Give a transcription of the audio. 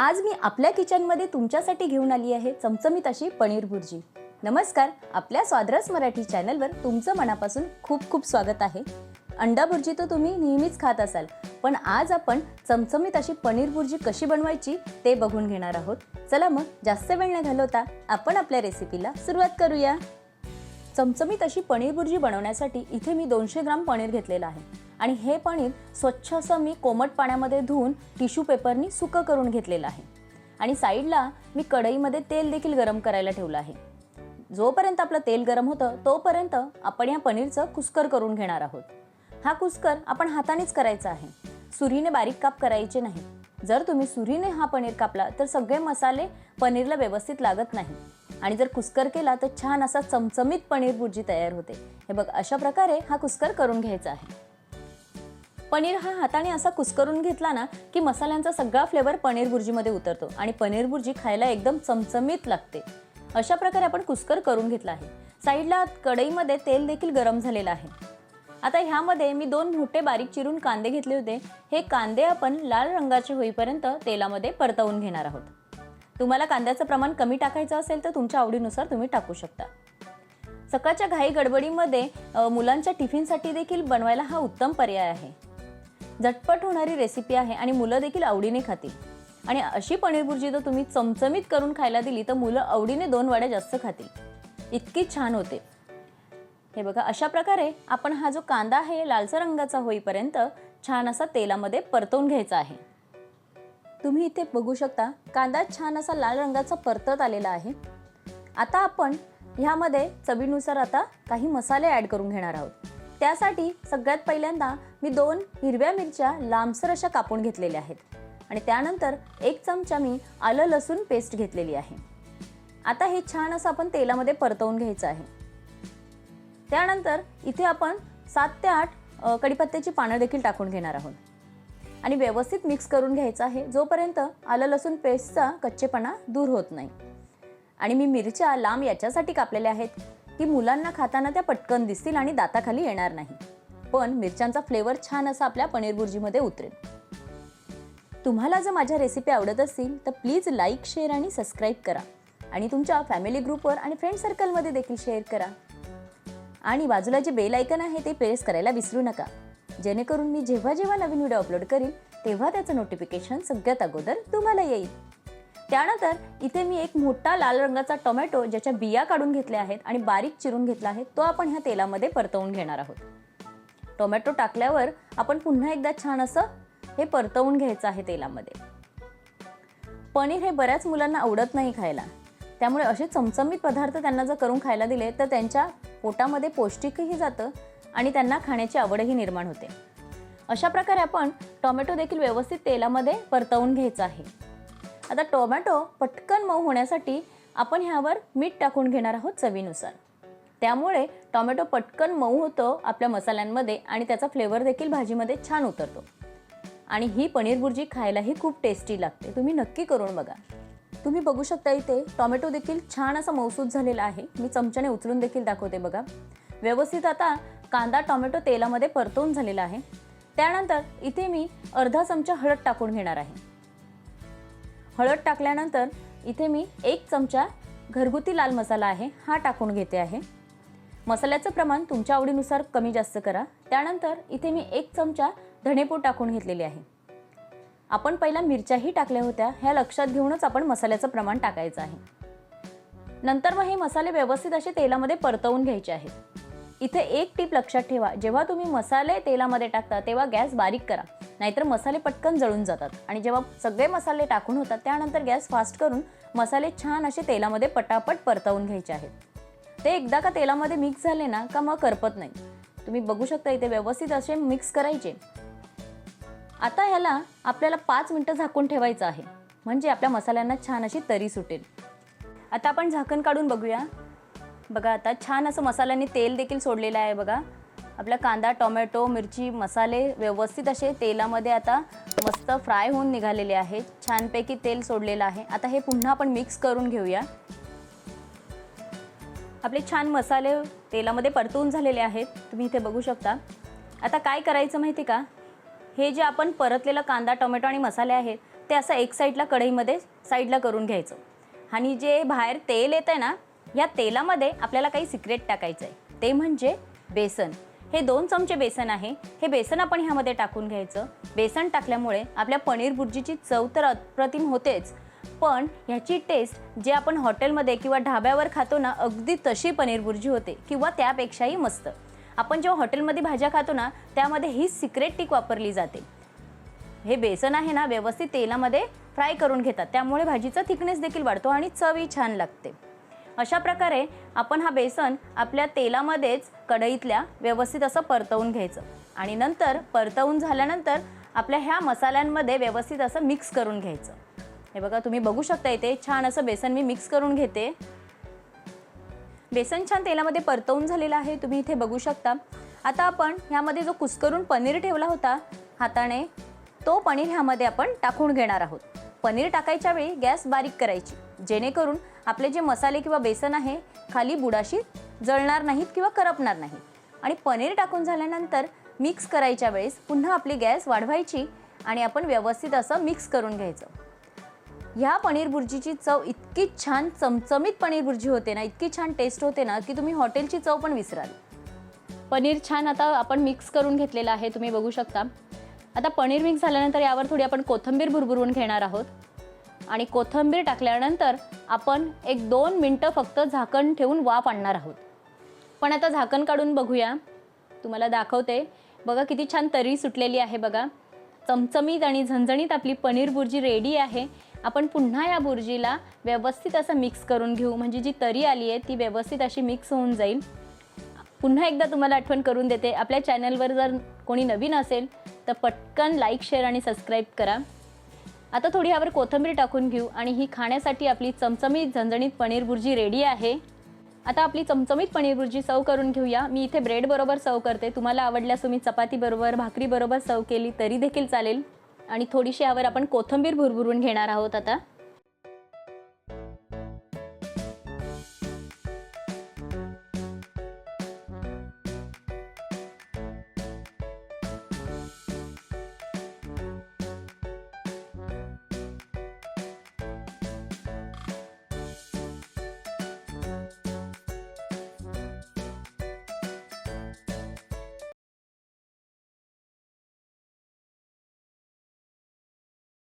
आज मी आपल्या किचनमध्ये तुमच्यासाठी घेऊन आली आहे चमचमीत अशी पनीर भुर्जी. नमस्कार आपल्या स्वादरस मराठी चॅनलवर तुमचं मनापासून खूप खूप स्वागत आहे. अंडा भुर्जी तर तुम्ही नेहमीच खात असाल पण आज आपण चमचमीत अशी पनीर भुर्जी कशी बनवायची ते बघून घेणार आहोत. चला मग जास्त वेळ न घालवता आपण आपल्या रेसिपीला सुरुवात करूया. चमचमीत अशी पनीर भुर्जी बनवण्यासाठी इथे मी दोनशे ग्राम पनीर घेतलेलं आहे. आणि हे पनीर स्वच्छ असं मी कोमट पाण्यामध्ये धुवून टिश्यू पेपरनी सुकं करून घेतलेलं आहे. आणि साईडला मी कढईमध्ये तेल देखील गरम करायला ठेवलं आहे. जोपर्यंत आपलं तेल गरम होतं तोपर्यंत आपण या पनीरचं कुस्कर करून घेणार आहोत. हा कुस्कर आपण हातानेच करायचा आहे. सुरीने बारीक काप करायचे नाही. जर तुम्ही सुरीने हा पनीर कापला तर सगळे मसाले पनीरला व्यवस्थित लागत नाही. आणि जर कुस्कर केला तर छान असा चमचमीत पनीर भुर्जी तयार होते. हे बघ अशा प्रकारे हा कुस्कर करून घ्यायचा आहे. पनीर हा हाताने असा कुस्करून घेतला ना की मसाल्यांचा सगळा फ्लेवर पनीर भुर्जीमध्ये उतरतो आणि पनीर भुर्जी खायला एकदम चमचमीत लागते. अशा प्रकारे आपण कुस्कर करून घेतला आहे. साईडला कढईमध्ये तेल देखील गरम झालेलं आहे. आता ह्यामध्ये मी दोन मोठे बारीक चिरून कांदे घेतले होते. हे कांदे आपण लाल रंगाचे होईपर्यंत तेलामध्ये परतवून घेणार आहोत. तुम्हाला कांद्याचं प्रमाण कमी टाकायचं असेल तर तुमच्या आवडीनुसार तुम्ही टाकू शकता. सकाळच्या घाई गडबडीमध्ये मुलांच्या टिफिनसाठी देखील बनवायला हा उत्तम पर्याय आहे. झटपट होणारी रेसिपी आहे आणि मुलं देखील आवडीने खातील. आणि अशी पनीर भुर्जी जर तुम्ही चमचमीत करून खायला दिली तर मुलं आवडीने दोन वाड्या जास्त खातील. इतकी छान होते. हे बघा अशा प्रकारे आपण हा जो कांदा आहे लालसर रंगाचा होईपर्यंत छान असा तेलामध्ये परतवून घ्यायचा आहे. तुम्ही इथे बघू शकता कांदा छान असा लाल रंगाचा परतत आलेला आहे. आता आपण ह्यामध्ये चवीनुसार आता काही मसाले ॲड करून घेणार आहोत. त्यासाठी सगळ्यात पहिल्यांदा मी दोन हिरव्या मिरच्या लांबसर अशा कापून घेतलेल्या आहेत. आणि त्यानंतर एक चमचा मी आलं लसूण पेस्ट घेतलेली आहे. आता हे छान असं आपण तेलामध्ये परतवून घ्यायचं आहे. त्यानंतर इथे आपण सात ते आठ कडीपत्त्याची कढीपत्त्याची पानं देखील टाकून घेणार आहोत. आणि व्यवस्थित मिक्स करून घ्यायचं आहे. जोपर्यंत आलं लसूण पेस्टचा कच्चेपणा दूर होत नाही. आणि मी मिरच्या लांब याच्यासाठी कापलेल्या आहेत. की मुलांना खाताना त्या पटकन दिसतील आणि दाताखाली येणार नाही. पण मिरच्यांचा फ्लेवर छान असा आपल्या पनीर भुर्जीमध्ये उतरेल. तुम्हाला जर माझ्या रेसिपी आवडत असतील तर प्लीज लाईक शेअर आणि सबस्क्राईब करा. आणि तुमच्या फॅमिली ग्रुपवर आणि फ्रेंड सर्कलमध्ये देखील शेअर करा. आणि बाजूला जे बेल आयकन आहे ते प्रेस करायला विसरू नका. जेणेकरून मी जेव्हा जेव्हा नवीन व्हिडिओ अपलोड करीन तेव्हा त्याचं नोटिफिकेशन सगळ्यात अगोदर तुम्हाला येईल. त्यानंतर इथे मी एक मोठा लाल रंगाचा टोमॅटो ज्याच्या बिया काढून घेतल्या आहेत आणि बारीक चिरून घेतला आहे तो आपण ह्या तेलामध्ये परतवून घेणार आहोत. टोमॅटो टाकल्यावर आपण पुन्हा एकदा छान असं हे परतवून घ्यायचं आहे तेलामध्ये. पनीर हे बऱ्याच मुलांना आवडत नाही खायला. त्यामुळे असे चमचमीत पदार्थ त्यांना जर करून खायला दिले तर त्यांच्या पोटामध्ये पौष्टिकही जातं आणि त्यांना खाण्याची आवडही निर्माण होते. अशा प्रकारे आपण टोमॅटो देखील व्यवस्थित तेलामध्ये परतवून घ्यायचं आहे. आता टोमॅटो पटकन मऊ होण्यासाठी आपण ह्यावर मीठ टाकून घेणार आहोत चवीनुसार. त्यामुळे टोमॅटो पटकन मऊ होतो आपल्या मसाल्यांमध्ये आणि त्याचा फ्लेवर देखील भाजीमध्ये छान उतरतो. आणि ही पनीर भुर्जी खायलाही खूप टेस्टी लागते. तुम्ही नक्की करून बघा. तुम्ही बघू शकता इथे टोमॅटो देखील छान असा मौसूद झालेला आहे. मी चमच्याने उचलून देखील दाखवते बघा. व्यवस्थित आता कांदा टोमॅटो तेलामध्ये परतवून झालेला आहे. त्यानंतर इथे मी अर्धा चमचा हळद टाकून घेणार आहे. हळद टाकल्यानंतर इथे मी एक चमचा घरगुती लाल मसाला आहे हा टाकून घेते आहे. मसाल्याचं प्रमाण तुमच्या आवडीनुसार कमी जास्त करा. त्यानंतर इथे मी एक चमचा धणेपूड टाकून घेतलेली आहे. आपण पहिला मिरच्याही टाकल्या होत्या ह्या लक्षात घेऊनच आपण मसाल्याचं प्रमाण टाकायचं आहे. नंतर मग हे मसाले व्यवस्थित असे तेलामध्ये परतवून घ्यायचे आहेत. इथे एक टीप लक्षात ठेवा. जेव्हा तुम्ही मसाले तेलामध्ये टाकता तेव्हा गॅस बारीक करा. नाहीतर मसाले पटकन जळून जातात. आणि जेव्हा सगळे मसाले टाकून होतात त्यानंतर गॅस फास्ट करून मसाले छान असे तेलामध्ये पटापट परतवून घ्यायचे आहेत. ते एकदा का तेलामध्ये मिक्स झाले ना का मग करपत नाही. तुम्ही बघू शकता इथे व्यवस्थित असे मिक्स करायचे. आता ह्याला आपल्याला पाच मिनटं झाकून ठेवायचं आहे. म्हणजे आपल्या मसाल्यांना छान अशी तरी सुटेल. आता आपण झाकण काढून बघूया. बघा आता छान असं मसाल्यांनी तेल देखील सोडलेलं आहे बघा. आपला कांदा टोमॅटो मिरची मसाले व्यवस्थित असे तेलामध्ये आता मस्त फ्राय होऊन निघालेले आहेत. छानपैकी तेल सोडलेलं आहे. आता हे पुन्हा आपण मिक्स करून घेऊया. आपले छान मसाले तेलामध्ये परतवून झालेले आहेत. तुम्ही इथे बघू शकता. आता काय करायचं माहिती का? हे जे आपण परतलेला कांदा टोमॅटो आणि मसाले आहेत ते असं एक साईडला कढईमध्ये साईडला करून घ्यायचं. आणि जे बाहेर तेल येतं आहे ना या तेलामध्ये आपल्याला काही सिक्रेट टाकायचं आहे. ते म्हणजे बेसन. हे दोन चमचे बेसन आहे. हे बेसन आपण ह्यामध्ये टाकून घ्यायचं. बेसन टाकल्यामुळे आपल्या पनीर भुर्जीची चव तर अप्रतिम होतेच. पण ह्याची टेस्ट जे आपण हॉटेलमध्ये किंवा ढाब्यावर खातो ना अगदी तशी पनीर भुर्जी होते किंवा त्यापेक्षाही मस्त. आपण जेव्हा हॉटेलमध्ये भाज्या खातो ना त्यामध्ये ही सिक्रेट टीक वापरली जाते. हे बेसन आहे ना व्यवस्थित तेलामध्ये फ्राय करून घेतात. त्यामुळे भाजीचा थिकनेस देखील वाढतो आणि चवही छान लागते. अशा प्रकारे आपण हा बेसन आपल्या तेलामध्येच कढईतल्या व्यवस्थित असं परतवून घ्यायचं. आणि नंतर परतवून झाल्यानंतर आपल्या ह्या मसाल्यांमध्ये व्यवस्थित असं मिक्स करून घ्यायचं. हे बघा तुम्ही बघू शकता इथे छान असं बेसन मी मिक्स करून घेते. बेसन छान तेलामध्ये परतवून झालेलं आहे तुम्ही इथे बघू शकता. आता आपण ह्यामध्ये जो कुस्करून पनीर ठेवला होता हाताने तो पनीर ह्यामध्ये आपण टाकून घेणार आहोत. पनीर टाकायच्या वेळी गॅस बारीक करायची. जेणेकरून आपले जे मसाले किंवा बेसन आहे खाली बुडाशी जळणार नाहीत किंवा करपणार नाहीत. आणि पनीर टाकून झाल्यानंतर मिक्स करायच्या वेळेस पुन्हा आपली गॅस वाढवायची आणि आपण व्यवस्थित असं मिक्स करून घ्यायचं. ह्या पनीर भुर्जीची चव इतकी छान चमचमीत पनीर भुर्जी होते ना इतकी छान टेस्ट होते ना की तुम्ही हॉटेलची चव पण विसराल. पनीर छान आता आपण मिक्स करून घेतलेलं आहे तुम्ही बघू शकता. आता पनीर मिक्स झाल्यानंतर यावर थोडी आपण कोथिंबीर भुरभुरवून घेणार आहोत. आणि कोथिंबीर टाकल्यानंतर आपण एक दोन मिनटं फक्त झाकण ठेवून वाफ आणणार आहोत. पण आता झाकण काढून बघूया. तुम्हाला दाखवते. बघा किती छान तरी सुटलेली आहे बघा. चमचमीत आणि झणझणीत आपली पनीर बुर्जी रेडी आहे. आपण पुन्हा या बुर्जीला व्यवस्थित असं मिक्स करून घेऊ. म्हणजे जी तरी आली आहे ती व्यवस्थित अशी मिक्स होऊन जाईल. पुन्हा एकदा तुम्हाला आठवण करून देते. आपल्या चॅनलवर जर कोणी नवीन असेल तर पटकन लाईक शेअर आणि सबस्क्राईब करा. आता थोडी यावर कोथिंबीर टाकून घेऊ आणि ही खाण्यासाठी आपली चमचमीत झणझणीत पनीर भुर्जी रेडी आहे. आता आपली चमचमीत पनीर भुर्जी सर्व करून घेऊया. मी इथे ब्रेड बरोबर सर्व करते. तुम्हाला आवडल्यास तुम्ही चपाती बरोबर भाकरी बरोबर सर्व केली तरी देखील चालेल. आणि थोडीशी यावर आपण कोथिंबीर भुरभुरून घेणार आहोत आता.